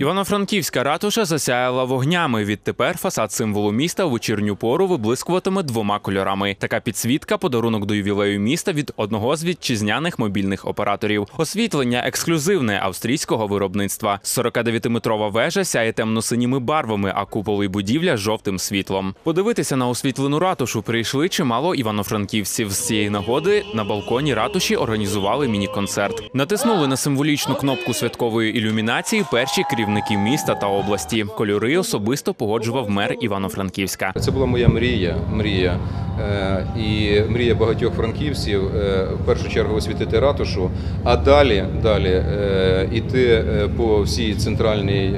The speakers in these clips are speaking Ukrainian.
Івано-Франківська ратуша засяяла вогнями. Відтепер фасад символу міста у вечірню пору виблискуватиме двома кольорами. Така підсвітка подарунок до ювілею міста від одного з вітчизняних мобільних операторів. Освітлення ексклюзивне австрійського виробництва. 49-метрова вежа сяє темно-синіми барвами, а купол і будівля жовтим світлом. Подивитися на освітлену ратушу прийшли чимало івано-франківців. З цієї нагоди на балконі ратуші організували міні-концерт. Натиснули на символічну кнопку святкової ілюмінації перші керівники міста та області. Кольори особисто погоджував мер Івано-Франківська. Це була моя мрія, мрія е, і мрія багатьох франківців е, в першу чергу освітити ратушу, а далі далі е, іти по всій центральній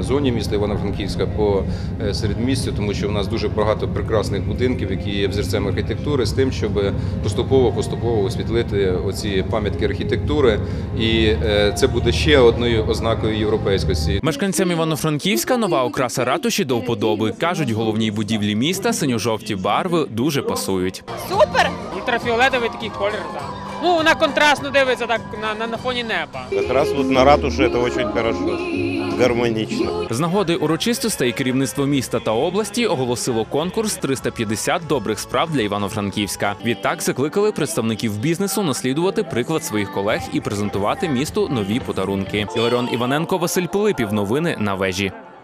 зоні міста Івано-Франківська, по середмістю, тому що в нас дуже багато прекрасних будинків, які є взірцем архітектури, з тим, щоб поступово поступово освітлити оці пам'ятки архітектури, і це буде ще одною ознакою європейськості. Мешканцям Івано-Франківська нова окраса ратуші до вподоби. кажуть, головній будівлі міста синьо-жовті барви дуже пасують. Супер! Ультрафіолетовий такий колір, так. Ну, вона контрастно дивиться так на, на, на фоні неба. Как раз вот на ратуше это очень хорошо, гармонично. З нагоди урочистостей керівництво міста та області оголосило конкурс 350 добрих справ для Івано-Франківська. Відтак закликали представників бізнесу наслідувати приклад своїх колег і презентувати місту нові подарунки. Іларіон Іваненко, Василь Пилипів. Новини на вежі.